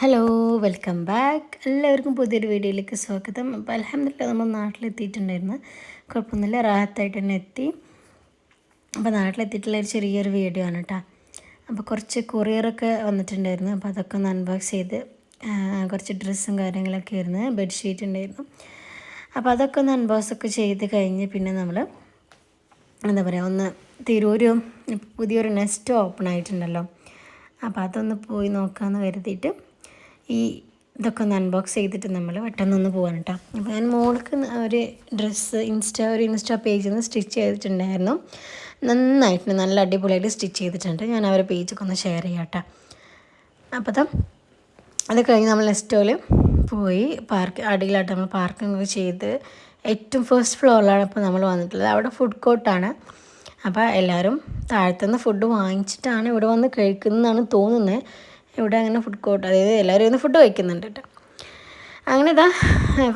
Hello welcome back എല്ലാവർക്കും പുതിയൊരു വീഡിയോയിലേക്ക് സ്വാഗതം. അപ്പോൾ അലഹമില്ല നമ്മൾ നാട്ടിലെത്തിയിട്ടുണ്ടായിരുന്നു. കുഴപ്പമൊന്നുമില്ല റാഹത്തായിട്ട് തന്നെ എത്തി. അപ്പോൾ നാട്ടിലെത്തിയിട്ടുള്ള ഒരു ചെറിയൊരു വീഡിയോ ആണ് കേട്ടോ. അപ്പോൾ കുറച്ച് കൊറിയറൊക്കെ വന്നിട്ടുണ്ടായിരുന്നു. അപ്പോൾ അതൊക്കെ ഒന്ന് അൺബോക്സ് ചെയ്ത് കുറച്ച് ഡ്രസ്സും കാര്യങ്ങളൊക്കെ ആയിരുന്നു. ബെഡ്ഷീറ്റ് ഉണ്ടായിരുന്നു. അപ്പോൾ അതൊക്കെ ഒന്ന് അൺബോക്സ് ഒക്കെ ചെയ്ത് കഴിഞ്ഞ് പിന്നെ നമ്മൾ എന്താ പറയുക ഒന്ന് തിരൂര് പുതിയൊരു നെസ്റ്റ് ഓപ്പൺ ആയിട്ടുണ്ടല്ലോ. അപ്പോൾ അതൊന്ന് പോയി നോക്കാമെന്ന് കരുതിയിട്ട് ഈ ഇതൊക്കെ ഒന്ന് അൺബോക്സ് ചെയ്തിട്ട് നമ്മൾ പെട്ടെന്നൊന്ന് പോകാൻ കേട്ടോ അപ്പോൾ ഞാൻ മോൾക്ക് ഒരു ഡ്രസ്സ് ഇൻസ്റ്റ ഒരു ഇൻസ്റ്റ പേജിൽ നിന്ന് സ്റ്റിച്ച് ചെയ്തിട്ടുണ്ടായിരുന്നു. നന്നായിട്ട് നല്ല അടിപൊളിയായിട്ട് സ്റ്റിച്ച് ചെയ്തിട്ടുണ്ട്. ഞാൻ അവരെ പേജൊക്കെ ഒന്ന് ഷെയർ ചെയ്യാം കേട്ടോ അപ്പോൾ അത് കഴിഞ്ഞ് നമ്മൾ നെസ്റ്റോയിൽ പോയി പാർക്ക് അടിയിലായിട്ട് നമ്മൾ പാർക്കിംഗ് ചെയ്ത് ഏറ്റവും ഫസ്റ്റ് ഫ്ലോറിലാണ് ഇപ്പോൾ നമ്മൾ വന്നിട്ടുള്ളത്. അവിടെ ഫുഡ് കോർട്ടാണ് അപ്പോൾ എല്ലാവരും താഴത്തുനിന്ന് ഫുഡ് വാങ്ങിച്ചിട്ടാണ് ഇവിടെ വന്ന് കഴിക്കുന്നതെന്നാണ് തോന്നുന്നത് ഇവിടെ അങ്ങനെ ഫുഡ് കോർട്ട് അതായത് എല്ലാവരും ഇന്ന് ഫുഡ് കഴിക്കുന്നുണ്ട് കേട്ടോ. അങ്ങനെ ഇതാ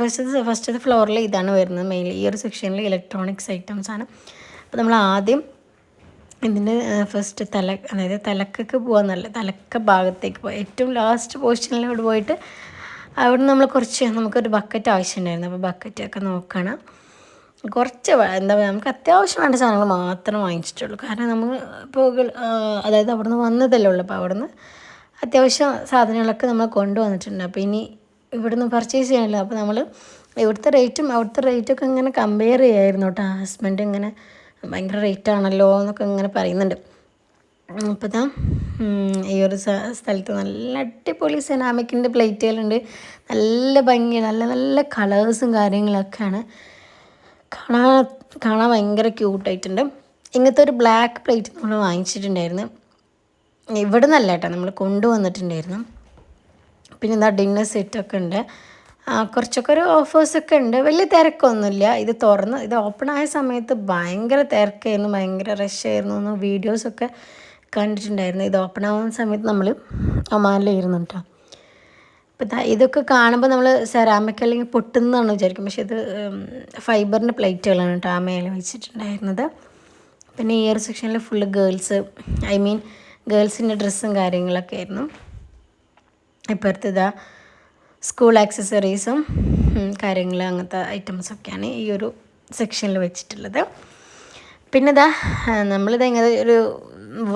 ഫസ്റ്റ് ഫസ്റ്റത്തെ ഫ്ലോറിൽ ഇതാണ് വരുന്നത് മെയിൻ ഈ ഒരു സെക്ഷനിൽ ഇലക്ട്രോണിക്സ് ഐറ്റംസ് ആണ്. അപ്പോൾ നമ്മൾ ആദ്യം ഇതിന്റെ ഫസ്റ്റ് തല അതായത് തലക്കൊക്കെ പോകാൻ നല്ല തലക്ക ഭാഗത്തേക്ക് പോയി ഏറ്റവും ലാസ്റ്റ് പൊസിഷനിലോട്ട് പോയിട്ട് അവിടെ നമ്മൾ കുറച്ച് നമുക്കൊരു ബക്കറ്റ് ആവശ്യമുണ്ടായിരുന്നു. അപ്പോൾ ബക്കറ്റൊക്കെ നോക്കണം. കുറച്ച് എന്താ പറയുക നമുക്ക് അത്യാവശ്യം വേണ്ട സാധനങ്ങൾ മാത്രം വാങ്ങിച്ചിട്ടുള്ളൂ. കാരണം നമ്മൾ ഇപ്പോൾ അതായത് അവിടെ നിന്ന് വന്നതല്ലേ ഉള്ളൂ. അപ്പോൾ അവിടെ നിന്ന് അത്യാവശ്യം സാധനങ്ങളൊക്കെ നമ്മൾ കൊണ്ടുവന്നിട്ടുണ്ട്. അപ്പോൾ ഇനി ഇവിടുന്ന് പർച്ചേസ് ചെയ്യാനല്ലോ. അപ്പോൾ നമ്മൾ ഇവിടുത്തെ റേറ്റും അവിടുത്തെ റേറ്റൊക്കെ ഇങ്ങനെ കമ്പയർ ചെയ്യായിരുന്നു കേട്ടോ ഹസ്ബൻഡ് ഇങ്ങനെ ഭയങ്കര റേറ്റ് ആണല്ലോ എന്നൊക്കെ ഇങ്ങനെ പറയുന്നുണ്ട്. അപ്പോൾ ഇതാ ഈ ഒരു സ്ഥലത്ത് നല്ല അടിപൊളി സെനാമിക്കിന്റെ പ്ലേറ്റുകളുണ്ട് നല്ല ഭംഗി നല്ല നല്ല കളേഴ്സും കാര്യങ്ങളൊക്കെയാണ്. കാണാൻ കാണാൻ ഭയങ്കര ക്യൂട്ടായിട്ടുണ്ട് ഇങ്ങനത്തെ ഒരു ബ്ലാക്ക് പ്ലേറ്റ് നമ്മൾ വാങ്ങിച്ചിട്ടുണ്ടായിരുന്നു. ഇവിടെ കേട്ടോ നമ്മൾ കൊണ്ടുവന്നിട്ടുണ്ടായിരുന്നു. പിന്നെ എന്താ ഡിന്നർ സെറ്റൊക്കെ ഉണ്ട്. കുറച്ചൊക്കെ ഒരു ഓഫേഴ്സൊക്കെ ഉണ്ട്. വലിയ തിരക്കൊന്നുമില്ല. ഇത് തുറന്ന് ഇത് ഓപ്പൺ ആയ സമയത്ത് ഭയങ്കര തിരക്കായിരുന്നു ഭയങ്കര റഷ് ആയിരുന്നു എന്ന് വീഡിയോസൊക്കെ കണ്ടിട്ടുണ്ടായിരുന്നു. ഇത് ഓപ്പൺ ആവുന്ന സമയത്ത് നമ്മൾ ഒമാനിലായിരുന്നു കേട്ടോ. അപ്പം ഇതൊക്കെ കാണുമ്പോൾ നമ്മൾ സെറാമിക് അല്ലെങ്കിൽ പൊട്ടുന്നതാണ് വിചാരിക്കും. പക്ഷേ ഇത് ഫൈബറിന്റെ പ്ലേറ്റുകളാണ് കേട്ടോ ആ മേലെ വെച്ചിട്ടുണ്ടായിരുന്നത്. പിന്നെ ഇയർ സെക്ഷനിൽ ഫുള്ള് ഗേൾസ് ഐ മീൻ ഗേൾസിന്റെ ഡ്രസ്സും കാര്യങ്ങളൊക്കെ ആയിരുന്നു. ഇപ്പോഴത്തെ ഇതാ സ്കൂൾ ആക്സസറീസും കാര്യങ്ങൾ അങ്ങനത്തെ ഐറ്റംസൊക്കെയാണ് ഈ ഒരു സെക്ഷനിൽ വെച്ചിട്ടുള്ളത്. പിന്നെ ഇതാ നമ്മളിത് ഇങ്ങനെ ഒരു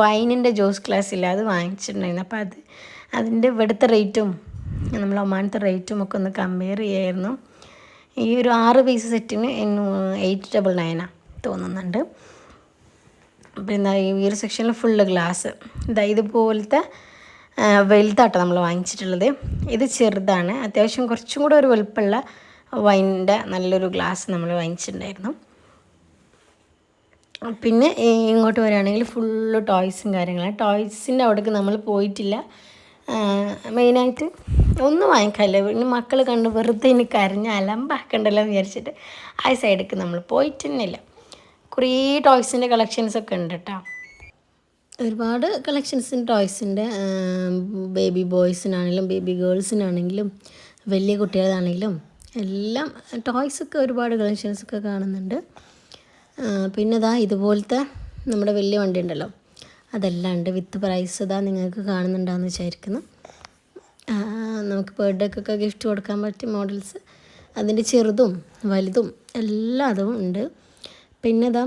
വൈനിന്റെ ജ്യൂസ് ഇല്ല അത് വാങ്ങിച്ചിട്ടുണ്ടായിരുന്നു. അപ്പോൾ അത് അതിന്റെ ഇവിടുത്തെ റേറ്റും നമ്മൾ ഒമാനത്തെ റേറ്റും ഒക്കെ ഒന്ന് കമ്പയർ ചെയ്യായിരുന്നു. ഈ ഒരു ആറ് പീസ് സെറ്റിന് എയ്റ്റ് ഡബിൾ നയനാണ് തോന്നുന്നുണ്ട്. പിന്നെ ഈ ഒരു സെക്ഷനിൽ ഫുള്ള് ഗ്ലാസ് ഇതാ ഇതുപോലത്തെ വലുതാട്ടോ നമ്മൾ വാങ്ങിച്ചിട്ടുള്ളത്. ഇത് ചെറുതാണ്. അത്യാവശ്യം കുറച്ചും കൂടെ ഒരു വലുപ്പമുള്ള വൈനിന്റെ നല്ലൊരു ഗ്ലാസ് നമ്മൾ വാങ്ങിച്ചിട്ടുണ്ടായിരുന്നു. പിന്നെ ഇങ്ങോട്ട് വരികയാണെങ്കിൽ ഫുള്ള് ടോയ്സും കാര്യങ്ങളാണ്. ടോയ്സിന്റെ അവിടേക്ക് നമ്മൾ പോയിട്ടില്ല. മെയിനായിട്ട് ഒന്നും വാങ്ങിക്കാനില്ല പിന്നെ മക്കൾ കണ്ട് വെറുതെ ഇനി കരഞ്ഞ് അലമ്പാക്കണ്ടല്ലോ എന്ന് വിചാരിച്ചിട്ട് ആ സൈഡേക്ക് നമ്മൾ പോയിട്ട് തന്നെയില്ല കുറേ ടോയ്സിന്റെ കളക്ഷൻസ് ഒക്കെ ഉണ്ട് കേട്ടോ ഒരുപാട് കളക്ഷൻസിന്റെ ടോയ്സിന്റെ ബേബി ബോയ്സിനാണെങ്കിലും ബേബി ഗേൾസിനാണെങ്കിലും വലിയ കുട്ടികളാണെങ്കിലും എല്ലാം ടോയ്സൊക്കെ ഒരുപാട് കളക്ഷൻസൊക്കെ കാണുന്നുണ്ട്. പിന്നെ ഇതാ ഇതുപോലത്തെ നമ്മുടെ വലിയ വണ്ടി ഉണ്ടല്ലോ അതെല്ലാം ഉണ്ട്. വിത്ത് പ്രൈസ് ഇതാ നിങ്ങൾക്ക് കാണുന്നുണ്ടാന്ന് വിചാരിക്കുന്നു. നമുക്ക് നമുക്ക് ബർത്ത്ഡേക്കൊക്കെ ഗിഫ്റ്റ് കൊടുക്കാൻ പറ്റിയ മോഡൽസ്. അതിന്റെ ചെറുതും വലുതും എല്ലാതും ഉണ്ട്. പിന്നെ ഇതാ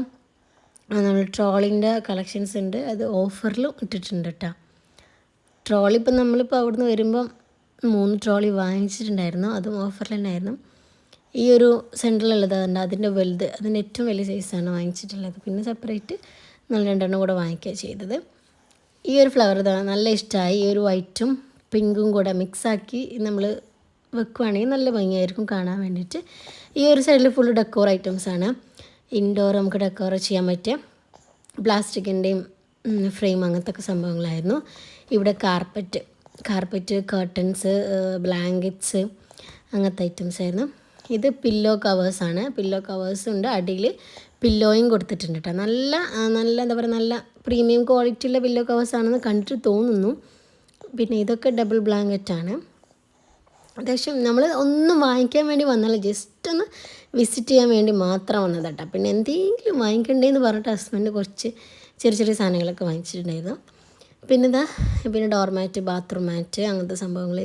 നമ്മൾ ട്രോളിന്റെ കളക്ഷൻസ് ഉണ്ട്. അത് ഓഫറിലും ഇട്ടിട്ടുണ്ട് കേട്ടോ ട്രോളി ഇപ്പം നമ്മളിപ്പോൾ അവിടുന്ന് വരുമ്പം മൂന്ന് ട്രോളി വാങ്ങിച്ചിട്ടുണ്ടായിരുന്നു. അതും ഓഫറിൽ തന്നെയായിരുന്നു. ഈ ഒരു സെന്ററിലുള്ളത് അതുണ്ട് അതിന്റെ വലുത് അതിന്റെ ഏറ്റവും വലിയ സൈസാണ് വാങ്ങിച്ചിട്ടുള്ളത്. പിന്നെ സെപ്പറേറ്റ് നല്ല രണ്ടെണ്ണം കൂടെ വാങ്ങിക്കുക ചെയ്തത്. ഈ ഒരു ഫ്ലവർ ഇതാണ് നല്ല ഇഷ്ടമായി. ഈ ഒരു വൈറ്റും പിങ്കും കൂടെ മിക്സാക്കി നമ്മൾ വെക്കുവാണെങ്കിൽ നല്ല ഭംഗിയായിരിക്കും കാണാൻ വേണ്ടിയിട്ട്. ഈ ഒരു സൈഡിൽ ഫുൾ ഡെക്കോർ ഐറ്റംസ് ആണ് ഇൻഡോർ നമുക്ക് ഡെക്കോർ ചെയ്യാൻ പറ്റിയ പ്ലാസ്റ്റിക്കിന്റെയും ഫ്രെയിം അങ്ങനത്തെ ഒക്കെ സംഭവങ്ങളായിരുന്നു. ഇവിടെ കാർപ്പറ്റ് കാർപ്പറ്റ് കർട്ടൻസ് ബ്ലാങ്കറ്റ്സ് അങ്ങനത്തെ ഐറ്റംസ് ആയിരുന്നു. ഇത് പില്ലോ കവേഴ്സാണ് പില്ലോ കവേഴ്സ് ഉണ്ട്. അടിയിൽ പില്ലോയും കൊടുത്തിട്ടുണ്ട് കേട്ടോ നല്ല നല്ല എന്താ പറയുക നല്ല പ്രീമിയം ക്വാളിറ്റിയുള്ള പില്ലോ കവേഴ്സ് ആണെന്ന് കണ്ടിട്ട് തോന്നുന്നു. പിന്നെ ഇതൊക്കെ ഡബിൾ ബ്ലാങ്കറ്റാണ് അത്യാവശ്യം നമ്മൾ ഒന്നും വാങ്ങിക്കാൻ വേണ്ടി വന്നല്ല ജസ്റ്റ് ഒന്ന് വിസിറ്റ് ചെയ്യാൻ വേണ്ടി മാത്രം വന്നത് കേട്ടോ പിന്നെ എന്തെങ്കിലും വാങ്ങിക്കണ്ടേന്ന് പറഞ്ഞിട്ട് ഹസ്ബൻഡ് കുറച്ച് ചെറിയ ചെറിയ സാധനങ്ങളൊക്കെ വാങ്ങിച്ചിട്ടുണ്ടായിരുന്നു. പിന്നെ ഇതാ പിന്നെ ഡോർമാറ്റ് ബാത്റൂം മാറ്റ് അങ്ങനത്തെ സംഭവങ്ങൾ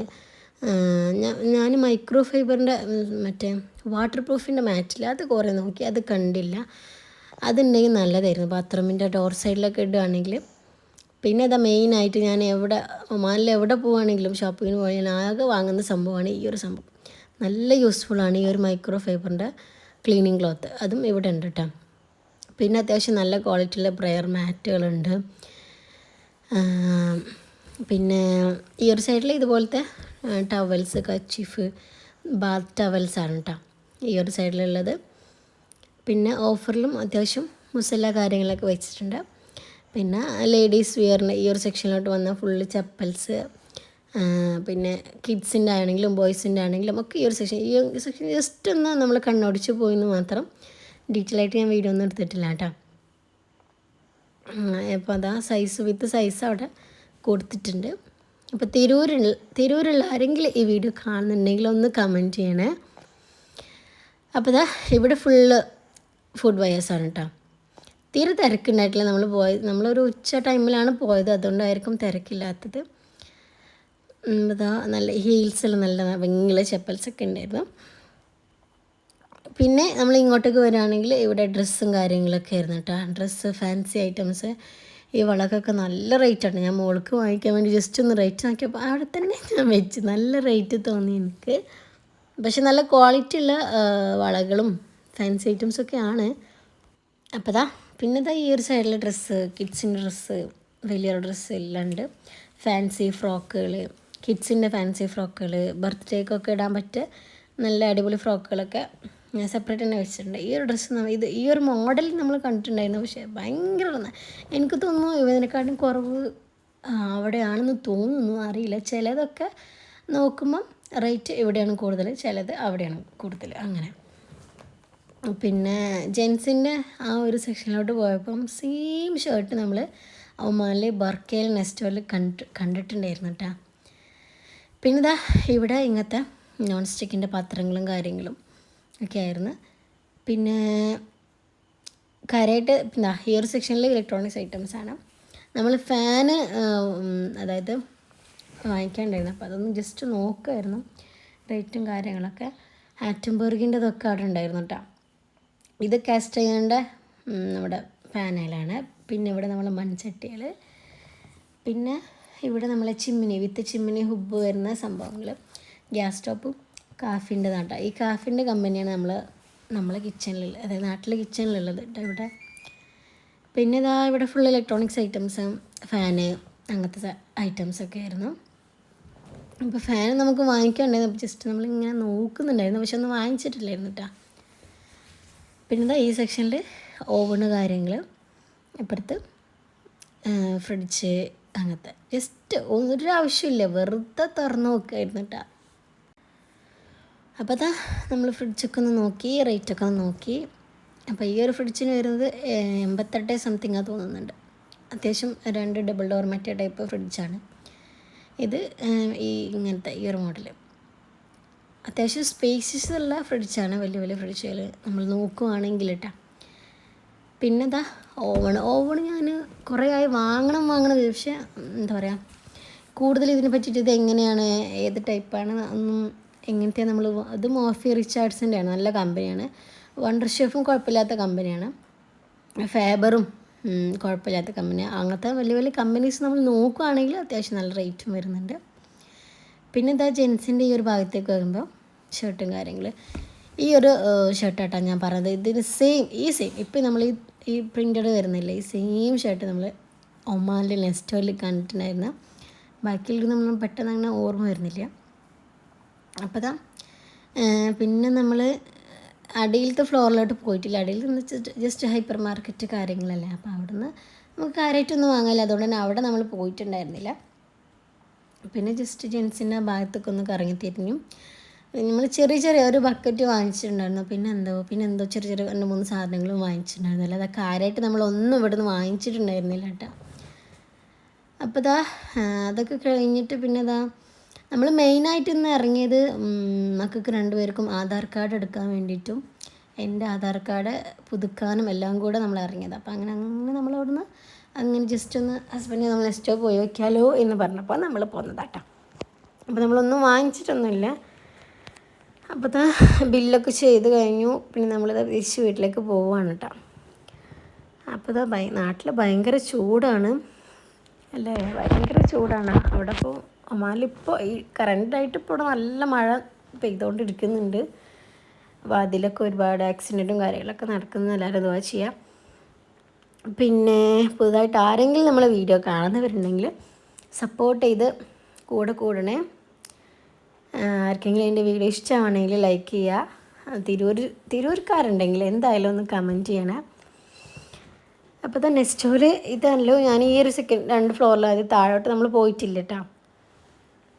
ഞാൻ മൈക്രോ ഫൈബറിന്റെ മറ്റേ വാട്ടർ പ്രൂഫിന്റെ മാറ്റില്ല അത് കുറേ നോക്കി അത് കണ്ടില്ല. അതുണ്ടെങ്കിൽ നല്ലതായിരുന്നു. ബാത്റൂമിന്റെ ഡോർ സൈഡിലൊക്കെ ഇടുകയാണെങ്കിൽ പിന്നെ ഇതാ മെയിനായിട്ട് ഞാൻ എവിടെ ഒമാനിൽ എവിടെ പോവുകയാണെങ്കിലും ഷോപ്പിങ്ങിന് പോയി ഞാൻ ആകെ വാങ്ങുന്ന സംഭവമാണ് ഈ ഒരു സംഭവം. നല്ല യൂസ്ഫുള്ളാണ് ഈ ഒരു മൈക്രോ ഫൈബറിന്റെ ക്ലീനിങ് ക്ലോത്ത് അതും ഇവിടെ ഉണ്ട് കേട്ടോ പിന്നെ അത്യാവശ്യം നല്ല ക്വാളിറ്റിയുള്ള പ്രയർ മാറ്റുകളുണ്ട് പിന്നെ ഈ ഒരു സൈഡിൽ ഇതുപോലത്തെ ടവൽസ് കച്ചിഫ് ബാത്ത് ടവൽസാണ് കേട്ടോ ഈ ഒരു സൈഡിലുള്ളത് പിന്നെ ഓഫറിലും അത്യാവശ്യം മുസല്ല കാര്യങ്ങളൊക്കെ വെച്ചിട്ടുണ്ട്. പിന്നെ ലേഡീസ് വിയറിന് ഈ ഒരു സെക്ഷനിലോട്ട് വന്ന ഫുള്ള് ചപ്പൽസ് പിന്നെ കിഡ്സിന്റെ ആണെങ്കിലും ബോയ്സിന്റെ ആണെങ്കിലും ഒക്കെ ഈ ഒരു സെക്ഷൻ ഈ സെക്ഷൻ ജസ്റ്റ് ഒന്ന് നമ്മൾ കണ്ണോടിച്ച് പോയെന്ന് മാത്രം ഡീറ്റെയിൽ ആയിട്ട് ഞാൻ വീഡിയോ ഒന്നും എടുത്തിട്ടില്ല കേട്ടോ അപ്പോൾ അതാ സൈസ് വിത്ത് സൈസ് അവിടെ കൊടുത്തിട്ടുണ്ട്. അപ്പോൾ തിരൂരിൽ തിരൂരുള്ള ആരെങ്കിലും ഈ വീഡിയോ കാണുന്നുണ്ടെങ്കിൽ ഒന്ന് കമന്റ് ചെയ്യണേ. അപ്പോൾ ഇതാ ഇവിടെ ഫുള്ള് ഫുഡ് വയേഴ്സാണ് കേട്ടോ തീരെ തിരക്കുണ്ടായിട്ടില്ല. നമ്മൾ പോയത് നമ്മളൊരു ഉച്ച ടൈമിലാണ് പോയത്. അതുകൊണ്ടായിരിക്കും തിരക്കില്ലാത്തത്. ഇതാ നല്ല ഹീൽസെല്ലാം നല്ല ഭയങ്കര ചെപ്പൽസൊക്കെ ഉണ്ടായിരുന്നു. പിന്നെ നമ്മൾ ഇങ്ങോട്ടേക്ക് വരികയാണെങ്കിൽ ഇവിടെ ഡ്രസ്സും കാര്യങ്ങളൊക്കെ ആയിരുന്നു കേട്ടോ. ഡ്രസ്സ് ഫാൻസി ഐറ്റംസ് ഈ വളക്കൊക്കെ നല്ല റേറ്റാണ് ഞാൻ മോൾക്ക് വാങ്ങിക്കാൻ വേണ്ടി ജസ്റ്റ് ഒന്ന് റേറ്റ് നോക്കിയപ്പോൾ അവിടെ തന്നെ ഞാൻ വെച്ച്. നല്ല റേറ്റ് തോന്നി എനിക്ക്. പക്ഷെ നല്ല ക്വാളിറ്റി ഉള്ള വളകളും ഫാൻസി ഐറ്റംസൊക്കെയാണ് അപ്പോൾ ദാ പിന്നെ ഇതാ ഈ ഒരു സൈഡിൽ ഡ്രസ്സ് കിഡ്സിന്റെ ഡ്രസ്സ് വലിയൊരു ഡ്രസ്സ് എല്ലാം ഉണ്ട്. ഫാൻസി ഫ്രോക്കുകൾ കിഡ്സിന്റെ ഫാൻസി ഫ്രോക്കുകൾ ബർത്ത്ഡേക്കൊക്കെ ഇടാൻ പറ്റിയ നല്ല അടിപൊളി ഫ്രോക്കുകളൊക്കെ ഞാൻ സെപ്പറേറ്റ് തന്നെ വെച്ചിട്ടുണ്ട്. ഈ ഒരു ഡ്രസ്സ് ഇത് ഈ ഒരു മോഡൽ നമ്മൾ കണ്ടിട്ടുണ്ടായിരുന്നു. പക്ഷേ ഭയങ്കര എനിക്ക് തോന്നുന്നു ഇതിനെക്കാട്ടും കുറവ് അവിടെയാണെന്ന് തോന്നുന്നു. അറിയില്ല. ചിലതൊക്കെ നോക്കുമ്പം റേറ്റ് ഇവിടെയാണ് കൂടുതൽ ചിലത് അവിടെയാണ് കൂടുതൽ അങ്ങനെ. പിന്നെ ജെൻസിന്റെ ആ ഒരു സെക്ഷനിലോട്ട് പോയപ്പം സെയിം ഷർട്ട് നമ്മൾ ഒമാനിലെ ബർക്കേൽ നെസ്റ്റോയിൽ കണ്ട് കണ്ടിട്ടുണ്ടായിരുന്നു കേട്ടോ പിന്നെ ഇതാ ഇവിടെ ഇങ്ങനത്തെ നോൺ സ്റ്റിക്കിന്റെ പാത്രങ്ങളും കാര്യങ്ങളും ഒക്കെ ആയിരുന്നു. പിന്നെ കാര്യമായിട്ട് പിന്നെ ഈ ഒരു സെക്ഷനിൽ ഇലക്ട്രോണിക്സ് ഐറ്റംസ് ആണ്. നമ്മൾ ഫാന് അതായത് വാങ്ങിക്കാണ്ടായിരുന്നു. അപ്പോൾ അതൊന്ന് ജസ്റ്റ് നോക്കുമായിരുന്നു റേറ്റും കാര്യങ്ങളൊക്കെ. ആറ്റംബർഗിന്റെതൊക്കെ അവിടെ ഉണ്ടായിരുന്നു കേട്ടോ ഇത് കാസ്റ്റ് ചെയ്യേണ്ട നമ്മുടെ പാനലാണ്. പിന്നെ ഇവിടെ നമ്മൾ മൺചട്ടികൾ പിന്നെ ഇവിടെ നമ്മളെ ചിമ്മിനി വിത്ത് ചിമ്മിനി ഹുബ് വരുന്ന സംഭവങ്ങൾ ഗ്യാസ് സ്റ്റോപ്പും കാഫിന്റെ നാട്ടാണ് ഈ കാഫിന്റെ കമ്പനിയാണ് നമ്മൾ നമ്മളെ കിച്ചണിൽ അതായത് നാട്ടിലെ കിച്ചണിലുള്ളത് ഇവിടെ. പിന്നെ ഇതാ ഇവിടെ ഫുൾ ഇലക്ട്രോണിക്സ് ഐറ്റംസ് ഫാന് അങ്ങനത്തെ ഐറ്റംസൊക്കെ ആയിരുന്നു. അപ്പോൾ ഫാൻ നമുക്ക് വാങ്ങിക്കാണ്ടായിരുന്നു. ജസ്റ്റ് നമ്മളിങ്ങനെ നോക്കുന്നുണ്ടായിരുന്നു. പക്ഷെ ഒന്നും വാങ്ങിച്ചിട്ടില്ലായിരുന്നു കേട്ടോ പിന്നെ ഈ സെക്ഷനിൽ ഓവണ് കാര്യങ്ങൾ ഇപ്പുറത്ത് ഫ്രിഡ്ജ് അങ്ങനത്തെ. ജസ്റ്റ് ഒരു ആവശ്യമില്ല. വെറുതെ തുറന്ന് നോക്കായിരുന്നു കേട്ടോ അപ്പോൾ അതാ നമ്മൾ ഫ്രിഡ്ജൊക്കെ ഒന്ന് നോക്കി റേറ്റൊക്കെ ഒന്ന് നോക്കി. അപ്പോൾ ഈ ഒരു ഫ്രിഡ്ജിന് വരുന്നത് എൺപത്തെട്ട് സംതിങ് തോന്നുന്നുണ്ട്. അത്യാവശ്യം രണ്ട് ഡബിൾ ഡോർ മറ്റേ ടൈപ്പ് ഫ്രിഡ്ജാണ് ഇത് ഈ ഇങ്ങനത്തെ ഈ ഒരു മോഡൽ അത്യാവശ്യം സ്പേസസ് ഉള്ള ഫ്രിഡ്ജാണ് വലിയ വലിയ ഫ്രിഡ്ജുകൾ നമ്മൾ നോക്കുവാണെങ്കിൽ കേട്ടോ പിന്നെ എന്താ ഓവൺ ഓവൺ ഞാൻ കുറേ ആയി വാങ്ങണം വാങ്ങണം പക്ഷേ എന്താ പറയുക കൂടുതൽ ഇതിനെ പറ്റിയിട്ട് ഇത് എങ്ങനെയാണ് ഏത് ടൈപ്പാണ് ഒന്നും എങ്ങനത്തെ നമ്മൾ അത് മോഫി റിച്ചാർഡ്സിന്റെ ആണ് നല്ല കമ്പനിയാണ്. വണ്ടർ ഷെഫും കുഴപ്പമില്ലാത്ത കമ്പനിയാണ്. ഫേബറും കുഴപ്പമില്ലാത്ത കമ്പനിയാണ് അങ്ങനത്തെ വലിയ വലിയ കമ്പനീസ് നമ്മൾ നോക്കുകയാണെങ്കിൽ അത്യാവശ്യം നല്ല റേറ്റും വരുന്നുണ്ട്. പിന്നെ ഇതാ ജെൻസിന്റെ ഈ ഒരു ഭാഗത്തേക്ക് വരുമ്പോൾ ഷർട്ടും കാര്യങ്ങൾ ഈ ഒരു ഷർട്ടാട്ടാണ് ഞാൻ പറഞ്ഞത്. ഇതിന് സെയിം ഈ സെയിം ഇപ്പം നമ്മൾ ഈ ഈ പ്രിന്റഡ് വരുന്നില്ല ഈ സെയിം ഷർട്ട് നമ്മൾ ഒമാനിൽ നെസ്റ്റോയിൽ കണ്ടിട്ടുണ്ടായിരുന്നു ബാക്കിയിൽ നമ്മൾ പെട്ടെന്ന് അങ്ങനെ ഓർമ്മ വരുന്നില്ല. അപ്പോൾ ഇതാ പിന്നെ നമ്മൾ അടിയിലത്തെ ഫ്ലോറിലോട്ട് പോയിട്ടില്ല. അടിയിൽ നിന്ന് ജസ്റ്റ് ഹൈപ്പർ മാർക്കറ്റ് കാര്യങ്ങളല്ലേ. അപ്പോൾ അവിടെ നിന്ന് നമുക്ക് കാര്യമായിട്ടൊന്നും വാങ്ങാനില്ല. അതുകൊണ്ട് തന്നെ അവിടെ നമ്മൾ പോയിട്ടുണ്ടായിരുന്നില്ല. പിന്നെ ജസ്റ്റ് ജെൻസിന്റെ ഭാഗത്തൊക്കെ ഒന്ന് കറങ്ങി തിരിഞ്ഞു. നമ്മൾ ചെറിയ ചെറിയ ഒരു ബക്കറ്റ് വാങ്ങിച്ചിട്ടുണ്ടായിരുന്നു. പിന്നെ എന്തോ പിന്നെ എന്തോ ചെറിയ ചെറിയ രണ്ട് മൂന്ന് സാധനങ്ങളും വാങ്ങിച്ചിട്ടുണ്ടായിരുന്നില്ല. അതൊക്കെ ആരായിട്ട് നമ്മളൊന്നും ഇവിടെ നിന്ന് വാങ്ങിച്ചിട്ടുണ്ടായിരുന്നില്ല കേട്ടോ. അപ്പോൾ ഇതാ അതൊക്കെ കഴിഞ്ഞിട്ട് പിന്നെ ഇതാ നമ്മൾ മെയിനായിട്ട് ഇന്ന് ഇറങ്ങിയത് മക്കൾക്ക് രണ്ടുപേർക്കും ആധാർ കാർഡ് എടുക്കാൻ വേണ്ടിയിട്ടും എന്റെ ആധാർ കാർഡ് പുതുക്കാനും എല്ലാം കൂടെ നമ്മൾ ഇറങ്ങിയത്. അപ്പോൾ അങ്ങനെ അങ്ങനെ നമ്മൾ അവിടുന്ന് അങ്ങനെ ജസ്റ്റ് ഒന്ന് ഹസ്ബൻഡ് നമ്മൾ എസ്റ്റോ പോയി വയ്ക്കാലോ എന്ന് പറഞ്ഞപ്പോൾ നമ്മൾ പോന്നതാട്ടോ അപ്പോൾ നമ്മളൊന്നും വാങ്ങിച്ചിട്ടൊന്നുമില്ല. അപ്പോൾ ദാ ബില്ലൊക്കെ ചെയ്ത് കഴിഞ്ഞു. പിന്നെ നമ്മളിത് തിരിച്ച് വീട്ടിലേക്ക് പോവുകയാണ് കേട്ടോ അപ്പോൾ ഇതാ ഭയ നാട്ടിൽ ഭയങ്കര ചൂടാണ്. അല്ലേ? ഭയങ്കര ചൂടാണ്. അവിടെ ഇപ്പോൾ ഒമാനിലിപ്പോൾ ഈ കറണ്ടായിട്ട് ഇപ്പോൾ ഇവിടെ നല്ല മഴ പെയ്തുകൊണ്ടിരിക്കുന്നുണ്ട് അപ്പോൾ അതിലൊക്കെ ഒരുപാട് ആക്സിഡന്റും കാര്യങ്ങളൊക്കെ നടക്കുന്നത് എല്ലാവരും ഇതുവാ ചെയ്യാം. പിന്നെ പുതുതായിട്ട് ആരെങ്കിലും നമ്മളെ വീഡിയോ കാണുന്നവരുണ്ടെങ്കിൽ സപ്പോർട്ട് ചെയ്ത് കൂടെ കൂടണേ. ആർക്കെങ്കിലും എന്റെ വീഡിയോ ഇഷ്ടമാണെങ്കിൽ ലൈക്ക് ചെയ്യുക. തിരൂർ തിരൂർക്കാരുണ്ടെങ്കിൽ എന്തായാലും ഒന്ന് കമന്റ് ചെയ്യണേ. അപ്പോൾ തന്നെ സ്റ്റോൽ ഇതല്ലോ ഞാൻ ഈ ഒരു സെക്കൻഡ് രണ്ട് ഫ്ലോറിൽ അത് താഴോട്ട് നമ്മൾ പോയിട്ടില്ല കേട്ടോ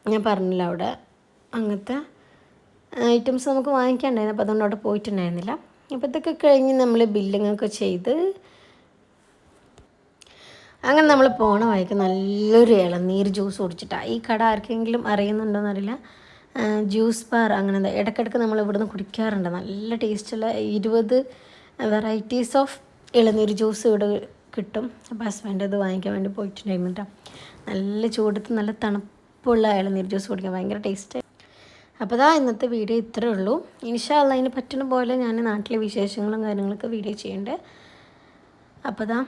ഞാൻ പറഞ്ഞില്ല അവിടെ. അങ്ങനത്തെ ഐറ്റംസ് നമുക്ക് വാങ്ങിക്കാണ്ടായിരുന്നു അപ്പോൾ അതുകൊണ്ട് അവിടെ പോയിട്ടുണ്ടായിരുന്നില്ല. അപ്പോൾ ഇതൊക്കെ കഴിഞ്ഞ് നമ്മൾ ബില്ലിങ്ങൊക്കെ ചെയ്ത് അങ്ങനെ നമ്മൾ പോണ വഴിക്ക് നല്ലൊരു ഇളനീർ ജ്യൂസ് കുടിച്ചിട്ടാണ് ഈ കട ആർക്കെങ്കിലും അറിയുന്നുണ്ടോയെന്ന് അറിയില്ല ജ്യൂസ് ബാർ അങ്ങനെ ഇടയ്ക്കിടയ്ക്ക് നമ്മൾ ഇവിടുന്ന് കുടിക്കാറുണ്ട്. നല്ല ടേസ്റ്റുള്ള ഇരുപത് വെറൈറ്റീസ് ഓഫ് ഇളനീർ ജ്യൂസ് ഇവിടെ കിട്ടും. അപ്പോൾ ഹസ്ബൻഡ് അത് വാങ്ങിക്കാൻ വേണ്ടി പോയിട്ടുണ്ടായിരുന്നു കേട്ടോ നല്ല ചൂടത്ത് നല്ല തണുപ്പുള്ള ഇളനീർ ജ്യൂസ് കുടിക്കാൻ ഭയങ്കര ടേസ്റ്റ് അപ്പോൾ അതാ ഇന്നത്തെ വീഡിയോ ഇത്രേ ഉള്ളൂ. ഇൻഷാല്ല അതിന് പറ്റുന്ന പോലെ ഞാൻ നാട്ടിലെ വിശേഷങ്ങളും കാര്യങ്ങളൊക്കെ വീഡിയോ ചെയ്യണ്ടേ. അപ്പോൾ അതാ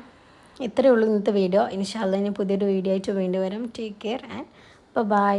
ഇത്രയേ ഉള്ളൂ ഇന്നത്തെ വീഡിയോ ഇൻഷാല്ല ഇനി പുതിയൊരു വീഡിയോ ആയിട്ട് വേണ്ടി വരാം. Take care and by